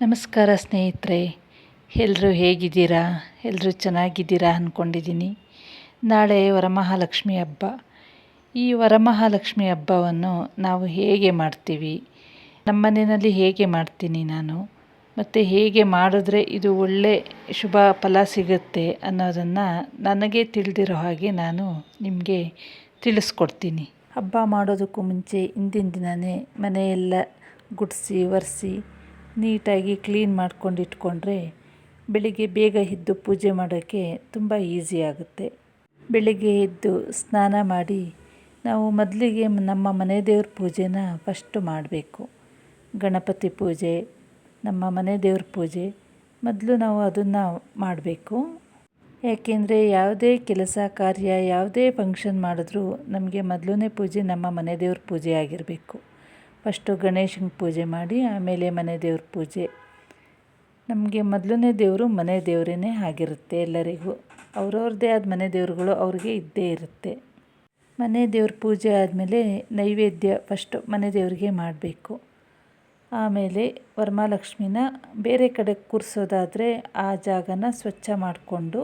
ನಮಸ್ಕಾರ ಸ್ನೇಹಿತರೆ ಎಲ್ಲರೂ ಹೇಗಿದ್ದೀರಾ? ಎಲ್ಲರೂ ಚೆನ್ನಾಗಿದ್ದೀರಾ ಅಂದ್ಕೊಂಡಿದ್ದೀನಿ ನಾಳೆ ವರಮಹಾಲಕ್ಷ್ಮಿ ಹಬ್ಬ. ಈ ವರಮಹಾಲಕ್ಷ್ಮಿ ಹಬ್ಬವನ್ನು ನಾವು ಹೇಗೆ ಮಾಡ್ತೀವಿ? ನಮ್ಮ ಮನೆಯಲ್ಲಿ ಹೇಗೆ ಮಾಡ್ತೀನಿ ನಾನು? ಮತ್ತು ಹೇಗೆ ಮಾಡಿದ್ರೆ ಇದು ಒಳ್ಳೆ ಶುಭ ಫಲ ಸಿಗುತ್ತೆ ಅನ್ನೋದನ್ನು ನನಗೆ ತಿಳಿದಿರೋ ಹಾಗೆ ನಾನು ನಿಮಗೆ ತಿಳಿಸ್ಕೊಡ್ತೀನಿ. ಹಬ್ಬ ಮಾಡೋದಕ್ಕೂ ಮುಂಚೆ ಹಿಂದಿನ ದಿನವೇ ಮನೆಯೆಲ್ಲ ಗುಡಿಸಿ, ಒರೆಸಿ ನೀಟಾಗಿ ಕ್ಲೀನ್ ಮಾಡ್ಕೊಂಡು ಇಟ್ಕೊಂಡ್ರೆ ಬೆಳಿಗ್ಗೆ ಬೇಗ ಎದ್ದು ಪೂಜೆ ಮಾಡೋಕ್ಕೆ ತುಂಬ ಈಸಿ ಆಗುತ್ತೆ. ಬೆಳಿಗ್ಗೆ ಎದ್ದು ಸ್ನಾನ ಮಾಡಿ ನಾವು ಮೊದಲಿಗೆ ನಮ್ಮ ಮನೆ ದೇವ್ರ ಪೂಜೆನ ಫಸ್ಟು ಮಾಡಬೇಕು. ಗಣಪತಿ ಪೂಜೆ, ನಮ್ಮ ಮನೆ ದೇವ್ರ ಪೂಜೆ, ಮೊದಲು ನಾವು ಅದನ್ನು ಮಾಡಬೇಕು. ಯಾಕೆಂದರೆ ಯಾವುದೇ ಕೆಲಸ, ಕಾರ್ಯ, ಯಾವುದೇ ಫಂಕ್ಷನ್ ಮಾಡಿದ್ರೂ ನಮಗೆ ಮೊದಲನೇ ಪೂಜೆ ನಮ್ಮ ಮನೆ ದೇವ್ರ ಪೂಜೆ ಆಗಿರಬೇಕು. ಫಸ್ಟು ಗಣೇಶನ ಪೂಜೆ ಮಾಡಿ, ಆಮೇಲೆ ಮನೆ ದೇವ್ರ ಪೂಜೆ. ನಮಗೆ ಮೊದಲನೇ ದೇವರು ಮನೆ ದೇವರೇ ಆಗಿರುತ್ತೆ ಎಲ್ಲರಿಗೂ. ಅವ್ರವ್ರದ್ದೇ ಆದ ಮನೆ ದೇವರುಗಳು ಅವ್ರಿಗೆ ಇದ್ದೇ ಇರುತ್ತೆ. ಮನೆ ದೇವ್ರ ಪೂಜೆ ಆದಮೇಲೆ ನೈವೇದ್ಯ ಫಸ್ಟು ಮನೆ ದೇವರಿಗೆ ಮಾಡಬೇಕು. ಆಮೇಲೆ ವರಮಹಾಲಕ್ಷ್ಮಿನ ಬೇರೆ ಕಡೆ ಕೂರಿಸೋದಾದರೆ ಆ ಜಾಗನ ಸ್ವಚ್ಛ ಮಾಡಿಕೊಂಡು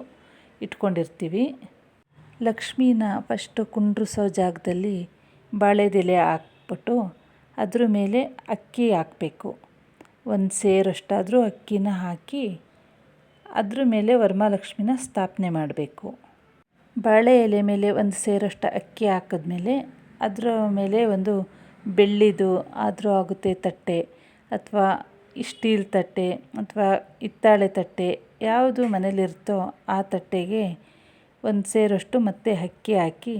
ಇಟ್ಕೊಂಡಿರ್ತೀವಿ. ಲಕ್ಷ್ಮೀನ ಫಸ್ಟು ಕುಂಡ್ರಿಸೋ ಜಾಗದಲ್ಲಿ ಬಾಳೆದೆಲೆ ಹಾಕ್ಬಿಟ್ಟು ಅದ್ರ ಮೇಲೆ ಅಕ್ಕಿ ಹಾಕಬೇಕು. ಒಂದು ಸೇರಷ್ಟಾದರೂ ಅಕ್ಕಿನ ಹಾಕಿ ಅದ್ರ ಮೇಲೆ ವರಮಾಲಕ್ಷ್ಮಿನ ಸ್ಥಾಪನೆ ಮಾಡಬೇಕು. ಬಾಳೆ ಎಲೆ ಮೇಲೆ ಒಂದು ಸೇರಷ್ಟು ಅಕ್ಕಿ ಹಾಕಿದ್ಮೇಲೆ ಅದರ ಮೇಲೆ ಒಂದು ಬೆಳ್ಳಿದು ಆದರೂ ಆಗುತ್ತೆ ತಟ್ಟೆ ಅಥವಾ ಸ್ಟೀಲ್ ತಟ್ಟೆ ಅಥವಾ ಹಿತ್ತಾಳೆ ತಟ್ಟೆ ಯಾವುದು ಮನೇಲಿರುತ್ತೋ ಆ ತಟ್ಟೆಗೆ ಒಂದು ಸೇರಷ್ಟು ಮತ್ತೆ ಅಕ್ಕಿ ಹಾಕಿ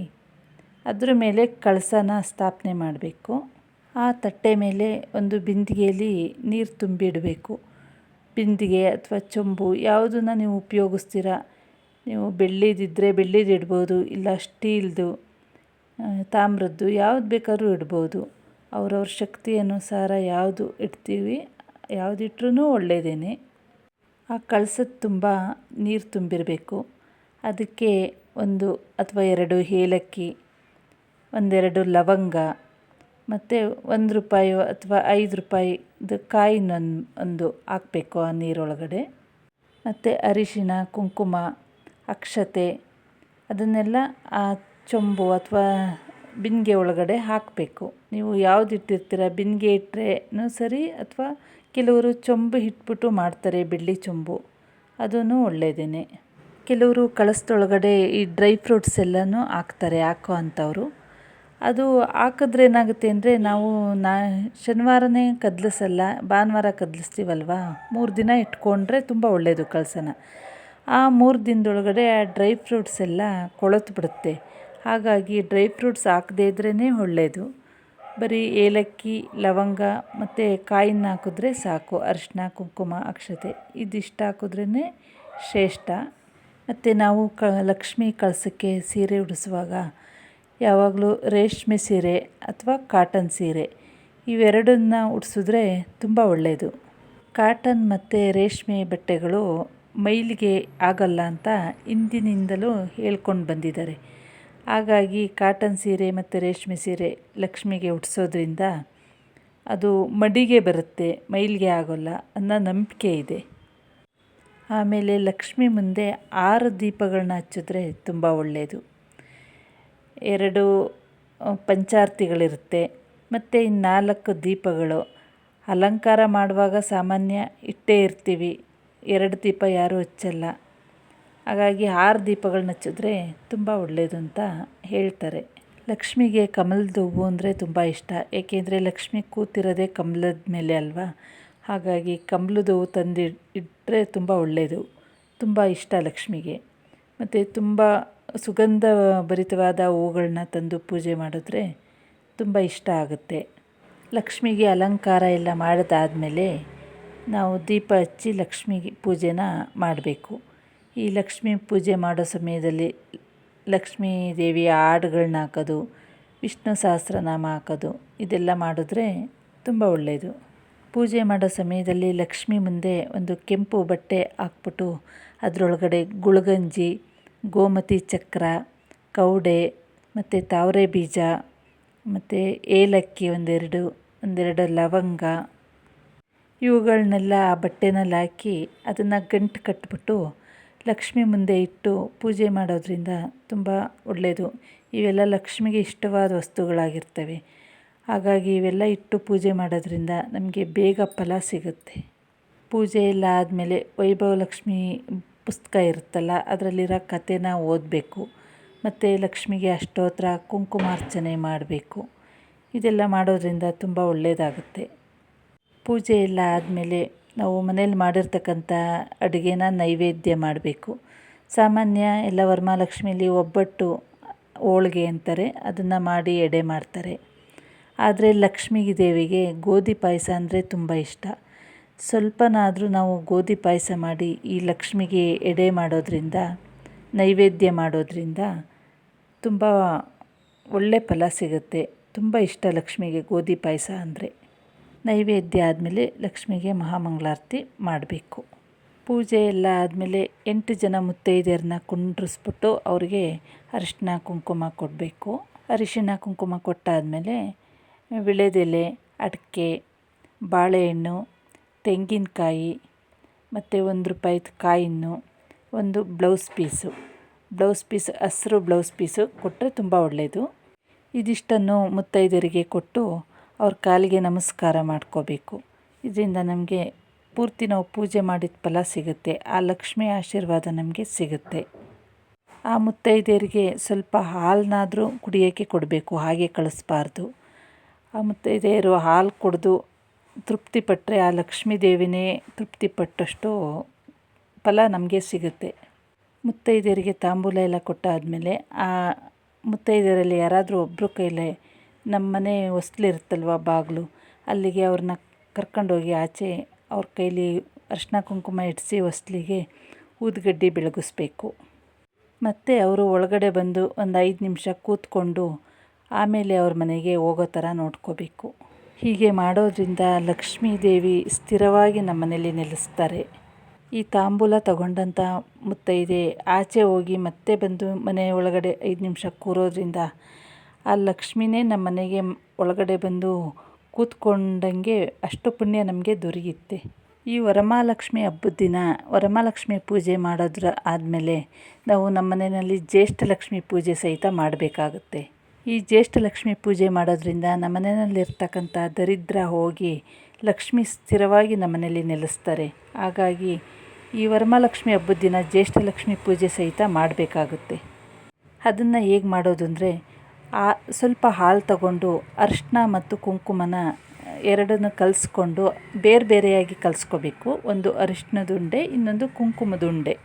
ಅದ್ರ ಮೇಲೆ ಕಳಸನ ಸ್ಥಾಪನೆ ಮಾಡಬೇಕು. ಆ ತಟ್ಟೆ ಮೇಲೆ ಒಂದು ಬಿಂದಿಗೆಯಲ್ಲಿ ನೀರು ತುಂಬಿಡಬೇಕು ಬಿಂದಿಗೆ ಅಥವಾ ಚೊಂಬು ಯಾವುದನ್ನು ನೀವು ಉಪಯೋಗಿಸ್ತೀರ? ನೀವು ಬೆಳ್ಳಿದಿದ್ದರೆ ಬೆಳ್ಳಿದು ಇಡ್ಬೋದು, ಇಲ್ಲ ಸ್ಟೀಲ್ದು ತಾಮ್ರದ್ದು ಯಾವ್ದು ಬೇಕಾದ್ರೂ ಇಡ್ಬೋದು. ಅವರವ್ರ ಶಕ್ತಿ ಅನುಸಾರ ಯಾವುದು ಇಡ್ತೀವಿ ಯಾವುದಿಟ್ರೂ ಒಳ್ಳೆಯದೇನೆ ಆ ಕಳಸದ ತುಂಬ ನೀರು ತುಂಬಿರಬೇಕು. ಅದಕ್ಕೆ ಒಂದು ಅಥವಾ ಎರಡು ಏಲಕ್ಕಿ, ಒಂದೆರಡು ಲವಂಗ ಮತ್ತು ಒಂದು ರೂಪಾಯಿ ಅಥವಾ ಐದು ರೂಪಾಯಿದು ಕಾಯಿನೊಂದು ಒಂದು ಹಾಕಬೇಕು ಆ ನೀರೊಳಗಡೆ. ಮತ್ತು ಅರಿಶಿನ ಕುಂಕುಮ, ಅಕ್ಷತೆ ಅದನ್ನೆಲ್ಲ ಆ ಚೊಂಬು ಅಥವಾ ಬಿಂದಿಗೆ ಒಳಗಡೆ ಹಾಕಬೇಕು. ನೀವು ಯಾವ್ದು ಇಟ್ಟಿರ್ತೀರ? ಬಿಂದಿಗೆ ಇಟ್ಟರೇನೂ ಸರಿ ಅಥವಾ ಕೆಲವರು ಚೊಂಬು ಇಟ್ಬಿಟ್ಟು ಮಾಡ್ತಾರೆ ಬೆಳ್ಳಿ ಚೊಂಬು. ಅದೂ ಒಳ್ಳೆಯದೇ ಕೆಲವರು ಕಳಸದೊಳಗಡೆ ಈ ಡ್ರೈ ಫ್ರೂಟ್ಸ್ ಎಲ್ಲನೂ ಹಾಕ್ತಾರೆ, ಹಾಕೋ ಅಂಥವ್ರು ಅದು ಹಾಕಿದ್ರೆ ಏನಾಗುತ್ತೆ ಅಂದರೆ ನಾವು ನಾ ಶನಿವಾರನೇ ಕದಲಿಸಲ್ಲ, ಭಾನುವಾರ ಕದಲಿಸ್ತೀವಲ್ವ? ಮೂರು ದಿನ ಇಟ್ಕೊಂಡ್ರೆ ತುಂಬ ಒಳ್ಳೆಯದು ಕಳಸನ. ಆ ಮೂರು ದಿನದೊಳಗಡೆ ಆ ಡ್ರೈ ಫ್ರೂಟ್ಸ್ ಎಲ್ಲ ಕೊಳೆತು ಬಿಡುತ್ತೆ. ಹಾಗಾಗಿ ಡ್ರೈ ಫ್ರೂಟ್ಸ್ ಹಾಕದೇ ಇದ್ರೇ ಒಳ್ಳೆಯದು ಬರೀ ಏಲಕ್ಕಿ, ಲವಂಗ ಮತ್ತು ಕಾಯಿನ ಹಾಕಿದ್ರೆ ಸಾಕು. ಅರಿಶಿನ ಕುಂಕುಮ, ಅಕ್ಷತೆ ಇದಿಷ್ಟು ಹಾಕಿದ್ರೇ ಶ್ರೇಷ್ಠ. ಮತ್ತು ನಾವು ಕ ಲಕ್ಷ್ಮೀ ಕಳಸಕ್ಕೆ ಸೀರೆ ಉಡಿಸುವಾಗ ಯಾವಾಗಲೂ ರೇಷ್ಮೆ ಸೀರೆ ಅಥವಾ ಕಾಟನ್ ಸೀರೆ ಇವೆರಡನ್ನ ಉಡಿಸಿದ್ರೆ ತುಂಬ ಒಳ್ಳೆಯದು ಕಾಟನ್ ಮತ್ತು ರೇಷ್ಮೆ ಬಟ್ಟೆಗಳು ಮೈಲಿಗೆ ಆಗಲ್ಲ ಅಂತ ಹಿಂದಿನಿಂದಲೂ ಹೇಳ್ಕೊಂಡು ಬಂದಿದ್ದಾರೆ. ಹಾಗಾಗಿ ಕಾಟನ್ ಸೀರೆ ಮತ್ತು ರೇಷ್ಮೆ ಸೀರೆ ಲಕ್ಷ್ಮಿಗೆ ಉಡಿಸೋದ್ರಿಂದ ಅದು ಮಡಿಗೆ ಬರುತ್ತೆ, ಮೈಲಿಗೆ ಆಗೋಲ್ಲ ಅನ್ನೋ ನಂಬಿಕೆ ಇದೆ. ಆಮೇಲೆ ಲಕ್ಷ್ಮಿ ಮುಂದೆ ಆರು ದೀಪಗಳನ್ನ ಹಚ್ಚಿದ್ರೆ ತುಂಬ ಒಳ್ಳೆಯದು ಎರಡು ಪಂಚಾರತಿಗಳಿರುತ್ತೆ. ಮತ್ತು ಇನ್ನು ನಾಲ್ಕು ದೀಪಗಳು. ಅಲಂಕಾರ ಮಾಡುವಾಗ ಸಾಮಾನ್ಯ ಇಟ್ಟೇ ಇರ್ತೀವಿ. ಎರಡು ದೀಪ ಯಾರೂ ಹಚ್ಚಲ್ಲ. ಹಾಗಾಗಿ ಆರು ದೀಪಗಳನ್ನ ಹಚ್ಚಿದ್ರೆ ತುಂಬ ಒಳ್ಳೆಯದು ಅಂತ ಹೇಳ್ತಾರೆ. ಲಕ್ಷ್ಮಿಗೆ ಕಮಲದ ಹೂವು ಅಂದರೆ ತುಂಬ ಇಷ್ಟ. ಏಕೆಂದರೆ ಲಕ್ಷ್ಮಿ ಕೂತಿರೋದೇ ಕಮಲದ ಮೇಲೆ ಅಲ್ವಾ? ಹಾಗಾಗಿ ಕಮಲದ ಹೂವು ತಂದು ಇಟ್ಟರೆ ತುಂಬ ಒಳ್ಳೆಯದು ತುಂಬ ಇಷ್ಟ ಲಕ್ಷ್ಮಿಗೆ. ಮತ್ತು ತುಂಬ ಸುಗಂಧ ಭರಿತವಾದ ಹೂಗಳನ್ನ ತಂದು ಪೂಜೆ ಮಾಡಿದ್ರೆ ತುಂಬ ಇಷ್ಟ ಆಗುತ್ತೆ. ಲಕ್ಷ್ಮಿಗೆ ಅಲಂಕಾರ ಎಲ್ಲ ಮಾಡಿದಾದ್ಮೇಲೆ ನಾವು ದೀಪ ಹಚ್ಚಿ ಲಕ್ಷ್ಮಿಗೆ ಪೂಜೆನ ಮಾಡಬೇಕು. ಈ ಲಕ್ಷ್ಮಿ ಪೂಜೆ ಮಾಡೋ ಸಮಯದಲ್ಲಿ ಲಕ್ಷ್ಮೀ ದೇವಿಯ ಹಾಡುಗಳನ್ನ ಹಾಕೋದು, ವಿಷ್ಣು ಸಹಸ್ರನಾಮ ಹಾಕೋದು, ಇದೆಲ್ಲ ಮಾಡಿದ್ರೆ ತುಂಬ ಒಳ್ಳೆಯದು. ಪೂಜೆ ಮಾಡೋ ಸಮಯದಲ್ಲಿ ಲಕ್ಷ್ಮಿ ಮುಂದೆ ಒಂದು ಕೆಂಪು ಬಟ್ಟೆ ಹಾಕ್ಬಿಟ್ಟು ಅದರೊಳಗಡೆ ಗುಳ್ಗಂಜಿ ಗೋಮತಿ ಚಕ್ರ, ಕೌಡೆ, ಮತ್ತು ತಾವರೆ ಬೀಜ, ಮತ್ತು ಏಲಕ್ಕಿ ಒಂದೆರಡು ಒಂದೆರಡು ಲವಂಗ. ಇವುಗಳನ್ನೆಲ್ಲ ಆ ಬಟ್ಟೆನಲ್ಲಿ ಹಾಕಿ ಅದನ್ನು ಗಂಟು ಕಟ್ಬಿಟ್ಟು ಲಕ್ಷ್ಮಿ ಮುಂದೆ ಇಟ್ಟು ಪೂಜೆ ಮಾಡೋದ್ರಿಂದ ತುಂಬ ಒಳ್ಳೆಯದು. ಇವೆಲ್ಲ ಲಕ್ಷ್ಮಿಗೆ ಇಷ್ಟವಾದ ವಸ್ತುಗಳಾಗಿರ್ತವೆ. ಹಾಗಾಗಿ ಇವೆಲ್ಲ ಇಟ್ಟು ಪೂಜೆ ಮಾಡೋದ್ರಿಂದ ನಮಗೆ ಬೇಗ ಫಲ ಸಿಗುತ್ತೆ. ಪೂಜೆ ಎಲ್ಲ ಆದಮೇಲೆ ವೈಭವ ಲಕ್ಷ್ಮಿ ಪುಸ್ತಕ ಇರುತ್ತಲ್ಲ, ಅದರಲ್ಲಿರೋ ಕಥೆನ ಓದಬೇಕು. ಮತ್ತು ಲಕ್ಷ್ಮಿಗೆ ಅಷ್ಟೋತ್ರ ಕುಂಕುಮಾರ್ಚನೆ ಮಾಡಬೇಕು. ಇದೆಲ್ಲ ಮಾಡೋದ್ರಿಂದ ತುಂಬ ಒಳ್ಳೆಯದಾಗುತ್ತೆ ಪೂಜೆ ಎಲ್ಲ ಆದಮೇಲೆ ನಾವು ಮನೇಲಿ ಮಾಡಿರ್ತಕ್ಕಂಥ ಅಡುಗೆನ ನೈವೇದ್ಯ ಮಾಡಬೇಕು. ಸಾಮಾನ್ಯ ಎಲ್ಲ ವರಮಹಾಲಕ್ಷ್ಮಿಲಿ ಒಬ್ಬಟ್ಟು ಹೋಳಿಗೆ ಅಂತಾರೆ, ಅದನ್ನು ಮಾಡಿ ಎಡೆ ಮಾಡ್ತಾರೆ. ಆದರೆ ಲಕ್ಷ್ಮೀ ದೇವಿಗೆ ಗೋಧಿ ಪಾಯಸ ಅಂದರೆ ತುಂಬ ಇಷ್ಟ. ಸ್ವಲ್ಪನಾದರೂ ನಾವು ಗೋಧಿ ಪಾಯಸ ಮಾಡಿ ಈ ಲಕ್ಷ್ಮಿಗೆ ಎಡೆ ಮಾಡೋದ್ರಿಂದ, ನೈವೇದ್ಯ ಮಾಡೋದ್ರಿಂದ ತುಂಬ ಒಳ್ಳೆ ಫಲ ಸಿಗುತ್ತೆ. ತುಂಬ ಇಷ್ಟ ಲಕ್ಷ್ಮಿಗೆ ಗೋಧಿ ಪಾಯಸ ಅಂದರೆ. ನೈವೇದ್ಯ ಆದಮೇಲೆ ಲಕ್ಷ್ಮಿಗೆ ಮಹಾಮಂಗಳಾರತಿ ಮಾಡಬೇಕು. ಪೂಜೆ ಎಲ್ಲ ಆದಮೇಲೆ ಎಂಟು ಜನ ಮುತ್ತೈದೆಯರನ್ನ ಕುಂಡ್ರಿಸ್ಬಿಟ್ಟು ಅವರಿಗೆ ಅರಿಶಿನ ಕುಂಕುಮ ಕೊಡಬೇಕು. ಅರಿಶಿನ ಕುಂಕುಮ ಕೊಟ್ಟಾದಮೇಲೆ, ವಿಳೆದೆಲೆ, ಅಡಿಕೆ, ಬಾಳೆಹಣ್ಣು ತೆಂಗಿನಕಾಯಿ, ಮತ್ತು ಒಂದು ರೂಪಾಯಿದು ಕಾಯಿನ್ನು, ಒಂದು ಬ್ಲೌಸ್ ಪೀಸು. ಬ್ಲೌಸ್ ಪೀಸ್, ಹಸ್ರು ಬ್ಲೌಸ್ ಪೀಸು ಕೊಟ್ಟರೆ ತುಂಬ ಒಳ್ಳೆಯದು. ಇದಿಷ್ಟನ್ನು ಮುತ್ತೈದೆಯರಿಗೆ ಕೊಟ್ಟು ಅವ್ರ ಕಾಲಿಗೆ ನಮಸ್ಕಾರ ಮಾಡ್ಕೋಬೇಕು. ಇದರಿಂದ ನಮಗೆ ಪೂರ್ತಿ ನಾವು ಪೂಜೆ ಮಾಡಿದ ಫಲ ಸಿಗುತ್ತೆ. ಆ ಲಕ್ಷ್ಮಿ ಆಶೀರ್ವಾದ ನಮಗೆ ಸಿಗುತ್ತೆ. ಆ ಮುತ್ತೈದೆಯರಿಗೆ ಸ್ವಲ್ಪ ಹಾಲನ್ನಾದರೂ ಕುಡಿಯೋಕ್ಕೆ ಕೊಡಬೇಕು, ಹಾಗೆ ಕಳಿಸ್ಬಾರ್ದು. ಆ ಮುತ್ತೈದೆಯರು ಹಾಲು ಕುಡಿದು ತೃಪ್ತಿಪಟ್ಟರೆ ಆ ಲಕ್ಷ್ಮೀ ದೇವಿನೇ ತೃಪ್ತಿಪಟ್ಟಷ್ಟು ಫಲ ನಮಗೆ ಸಿಗುತ್ತೆ. ಮುತ್ತೈದೆಯರಿಗೆ ತಾಂಬೂಲ ಎಲ್ಲ ಕೊಟ್ಟಾದಮೇಲೆ ಆ ಮುತ್ತೈದೆಯರಲ್ಲಿ ಯಾರಾದರೂ ಒಬ್ಬರು ಕೈಲೇ ನಮ್ಮ ಮನೆ ಹೊಸ್ಲಿರುತ್ತಲ್ವ ಬಾಗಿಲು, ಅಲ್ಲಿಗೆ ಅವ್ರನ್ನ ಕರ್ಕೊಂಡೋಗಿ ಆಚೆ ಅವ್ರ ಕೈಲಿ ಅರ್ಶಿನ ಕುಂಕುಮ ಇಡಿಸಿ ಹೊಸ್ಲಿಗೆ ಊದ್ಗಡ್ಡಿ ಬೆಳಗಿಸ್ಬೇಕು. ಮತ್ತು ಅವರು ಒಳಗಡೆ ಬಂದು ಒಂದು ಐದು ನಿಮಿಷ ಕೂತ್ಕೊಂಡು ಆಮೇಲೆ ಅವ್ರ ಮನೆಗೆ ಹೋಗೋ ಥರ ನೋಡ್ಕೋಬೇಕು. ಹೀಗೆ ಮಾಡೋದ್ರಿಂದ ಲಕ್ಷ್ಮೀ ದೇವಿ ಸ್ಥಿರವಾಗಿ ನಮ್ಮ ಮನೇಲಿ ನೆಲೆಸ್ತಾರೆ. ಈ ತಾಂಬೂಲ ತಗೊಂಡಂಥ ಮುತ್ತೈದೆ ಆಚೆ ಹೋಗಿ ಮತ್ತೆ ಬಂದು ಮನೆ ಒಳಗಡೆ ಐದು ನಿಮಿಷ ಕೂರೋದ್ರಿಂದ ಆ ಲಕ್ಷ್ಮಿನೇ ನಮ್ಮ ಮನೆಗೆ ಒಳಗಡೆ ಬಂದು ಕೂತ್ಕೊಂಡಂಗೆ ಅಷ್ಟು ಪುಣ್ಯ ನಮಗೆ ದೊರೆಯುತ್ತೆ. ಈ ವರಮಹಾಲಕ್ಷ್ಮಿ ಹಬ್ಬದ ದಿನ ವರಮಹಾಲಕ್ಷ್ಮಿ ಪೂಜೆ ಮಾಡೋದ್ರ ಆದಮೇಲೆ ನಾವು ನಮ್ಮ ಮನೆಯಲ್ಲಿ ಜ್ಯೇಷ್ಠ ಲಕ್ಷ್ಮಿ ಪೂಜೆ ಸಹಿತ ಮಾಡಬೇಕಾಗುತ್ತೆ. ಈ ಜ್ಯೇಷ್ಠ ಲಕ್ಷ್ಮಿ ಪೂಜೆ ಮಾಡೋದ್ರಿಂದ ನಮ್ಮ ಮನೆಯಲ್ಲಿರ್ತಕ್ಕಂಥ ದರಿದ್ರ ಹೋಗಿ ಲಕ್ಷ್ಮಿ ಸ್ಥಿರವಾಗಿ ನಮ್ಮ ಮನೆಯಲ್ಲಿ ನೆಲೆಸ್ತಾರೆ. ಹಾಗಾಗಿ ಈ ವರಮಹಾಲಕ್ಷ್ಮಿ ಹಬ್ಬದ ದಿನ ಜ್ಯೇಷ್ಠ ಲಕ್ಷ್ಮಿ ಪೂಜೆ ಸಹಿತ ಮಾಡಬೇಕಾಗುತ್ತೆ. ಅದನ್ನು ಹೇಗೆ ಮಾಡೋದು ಅಂದರೆ ಆ ಸ್ವಲ್ಪ ಹಾಲು ತಗೊಂಡು ಅರಿಶಿನ ಮತ್ತು ಕುಂಕುಮನ ಎರಡನ್ನು ಕಲಿಸ್ಕೊಂಡು ಬೇರೆ ಬೇರೆಯಾಗಿ ಕಲಿಸ್ಕೋಬೇಕು. ಒಂದು ಅರಿಶಿನದ ಉಂಡೆ, ಇನ್ನೊಂದು ಕುಂಕುಮದ ಉಂಡೆ.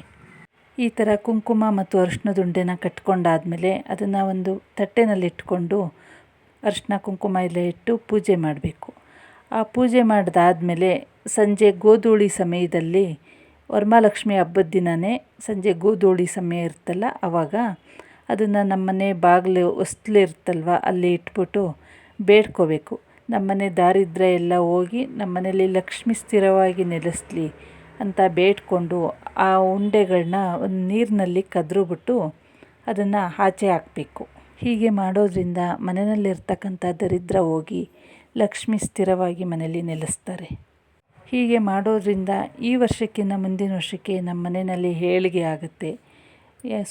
ಈ ಥರ ಕುಂಕುಮ ಮತ್ತು ಅರಿಶಿನದ ಉಂಡೆನ ಕಟ್ಕೊಂಡಾದಮೇಲೆ ಅದನ್ನು ಒಂದು ತಟ್ಟೆನಲ್ಲಿಟ್ಕೊಂಡು ಅರಿಶಿನ ಕುಂಕುಮ ಎಲ್ಲ ಇಟ್ಟು ಪೂಜೆ ಮಾಡಬೇಕು. ಆ ಪೂಜೆ ಮಾಡಿದಾದ್ಮೇಲೆ ಸಂಜೆ ಗೋಧೂಳಿ ಸಮಯದಲ್ಲಿ ವರಮಹಾಲಕ್ಷ್ಮಿ ಹಬ್ಬದ ದಿನವೇ ಸಂಜೆ ಗೋಧೂಳಿ ಸಮಯ ಇರುತ್ತಲ್ಲ ಆವಾಗ ಅದನ್ನು ನಮ್ಮನೆ ಬಾಗಿಲು ಹೊಸ್ಲಿರುತ್ತಲ್ವ ಅಲ್ಲಿ ಇಟ್ಬಿಟ್ಟು ಬೇಡ್ಕೋಬೇಕು. ನಮ್ಮನೆ ದಾರಿದ್ರ್ಯ ಎಲ್ಲ ಹೋಗಿ ನಮ್ಮನೇಲಿ ಲಕ್ಷ್ಮಿ ಸ್ಥಿರವಾಗಿ ನೆಲೆಸಲಿ. ಅಂತ ಬೇಡಿಕೊಂಡು ಆ ಉಂಡೆಗಳನ್ನ ಒಂದು ನೀರಿನಲ್ಲಿ ಕದ್ರುಬಿಟ್ಟು ಅದನ್ನು ಆಚೆ ಹಾಕಬೇಕು. ಹೀಗೆ ಮಾಡೋದ್ರಿಂದ ಮನೆಯಲ್ಲಿರ್ತಕ್ಕಂಥ ದರಿದ್ರ ಹೋಗಿ ಲಕ್ಷ್ಮಿ ಸ್ಥಿರವಾಗಿ ಮನೆಯಲ್ಲಿ ನೆಲೆಸ್ತಾರೆ. ಹೀಗೆ ಮಾಡೋದ್ರಿಂದ ಈ ವರ್ಷಕ್ಕಿಂತ ಮುಂದಿನ ವರ್ಷಕ್ಕೆ ನಮ್ಮ ಮನೆಯಲ್ಲಿ ಹೇಳಿಗೆ ಆಗುತ್ತೆ.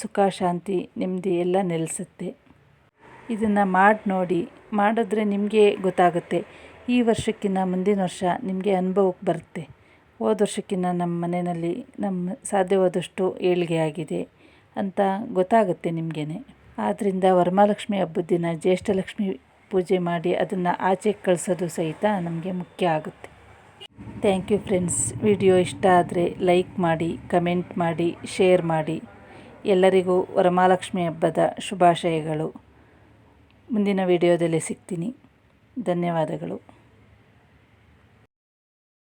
ಸುಖ, ಶಾಂತಿ, ನೆಮ್ಮದಿ ಎಲ್ಲ ನೆಲೆಸುತ್ತೆ. ಇದನ್ನು ಮಾಡಿ ನೋಡಿ, ಮಾಡಿದ್ರೆ ನಿಮಗೆ ಗೊತ್ತಾಗುತ್ತೆ. ಈ ವರ್ಷಕ್ಕಿಂತ ಮುಂದಿನ ವರ್ಷ ನಿಮಗೆ ಅನುಭವಕ್ಕೆ ಬರುತ್ತೆ. ಹೋದ ವರ್ಷಕ್ಕಿಂತ ನಮ್ಮ ಮನೆಯಲ್ಲಿ ನಮ್ಮ ಸಾಧ್ಯವಾದಷ್ಟು ಏಳಿಗೆ ಆಗಿದೆ ಅಂತ ಗೊತ್ತಾಗುತ್ತೆ ನಿಮಗೇನೆ. ಆದ್ದರಿಂದ ವರಮಹಾಲಕ್ಷ್ಮಿ ಹಬ್ಬದ ದಿನ ಜ್ಯೇಷ್ಠಲಕ್ಷ್ಮಿ ಪೂಜೆ ಮಾಡಿ ಅದನ್ನು ಆಚೆ ಕಳಿಸೋದು ಸಹಿತ ನಮಗೆ ಮುಖ್ಯ ಆಗುತ್ತೆ. ಥ್ಯಾಂಕ್ ಯು ಫ್ರೆಂಡ್ಸ್ ವಿಡಿಯೋ ಇಷ್ಟ ಆದರೆ ಲೈಕ್ ಮಾಡಿ ಕಮೆಂಟ್ ಮಾಡಿ ಶೇರ್ ಮಾಡಿ. ಎಲ್ಲರಿಗೂ ವರಮಹಾಲಕ್ಷ್ಮಿ ಹಬ್ಬದ ಶುಭಾಶಯಗಳು. ಮುಂದಿನ ವಿಡಿಯೋದಲ್ಲಿ ಸಿಗ್ತೀನಿ. ಧನ್ಯವಾದಗಳು.